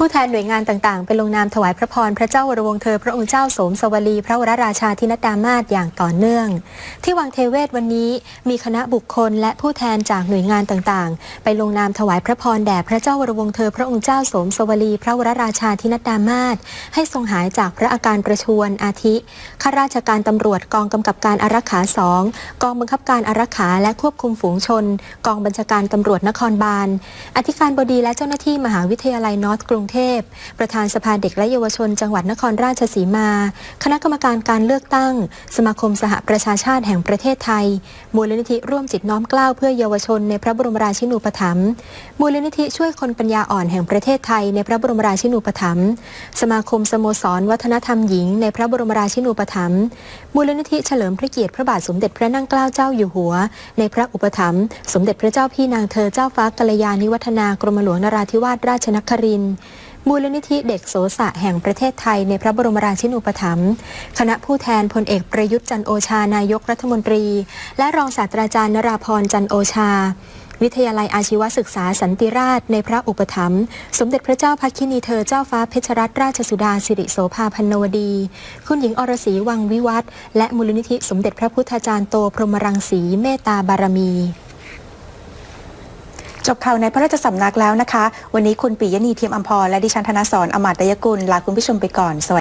ผู้แทนหน่วยงานต่างๆ ไปลงนามถวายพระพรพระเจ้าวรวงเธอ พระองค์เจ้าสมสวลี พระวรราชาธินดามาศอย่างต่อเนื่อง ที่วังเทเวศวันนี้มีคณะบุคคลและผู้แทนจากหน่วยงานต่างๆ ไปลงนามถวายพระพรแด่พระเจ้าวรวงเธอ พระองค์เจ้าสมสวลี พระวรราชาธินดามาศให้ทรงหายจากพระอาการประชวรอาทิข้าราชการตำรวจกองกำกับการอารักขาสองกองบังคับการอารักขาและควบคุมฝูงชน กองบัญชาการตำรวจนครบาลอธิการบดีและเจ้าหน้าที่มหาวิทยาลัยนอร์ทกรุงเทพ ประธานสภาเด็กและเยาวชน จังหวัดนครราชสีมา คณะกรรมการการเลือกตั้ง สมาคมสหประชาชาติแห่งประเทศไทย มูลนิธิร่วมจิตน้อมกล้าวเพื่อเยาวชนในพระบรมราชินูปถัมภ์มูลนิธิช่วยคนปัญญาอ่อนแห่งประเทศไทยในพระบรมราชินูปถัมภ์สมาคมสโมสร วัฒนธรรมหญิงในพระบรมราชินูปถัมภ์มูลนิธิเฉลิมพระเกียรติพระบาทสมเด็จพระนั่งเกล้าเจ้าอยู่หัว ในพระอุปถัมภ์สมเด็จพระเจ้าพี่นางเธอเจ้าฟ้ากัลยาณิวัฒนากรมหลวงนราธิวาสราชนครินทร์ มูลนิธิเด็กโสสะแห่งประเทศไทยในพระบรมราชินูปถัมภ์คณะผู้แทนพลเอกประยุทธ์จันโอชานายกรัฐมนตรี และรองศาสตราจารย์นราพรจันโอชา วิทยาลัยอาชีวศึกษาสันติราชในพระอุปถัมภ์สมเด็จพระเจ้าพักคินีเธอเจ้าฟ้าเพชรรัตนราชสุดาสิริโสภาพันนวดี คุณหญิงอรศรีวังวิวัฒและมูลนิธิสมเด็จพระพุทธจารย์โตพรหมรังสีเมตตาบารมี จบข่าวในพระราชสำนักแล้วนะคะ วันนี้คุณปิยณีเทียมอัมพรและดิฉันธนสรอมาตยกุลลาคุณผู้ชมไปก่อนสวัสดี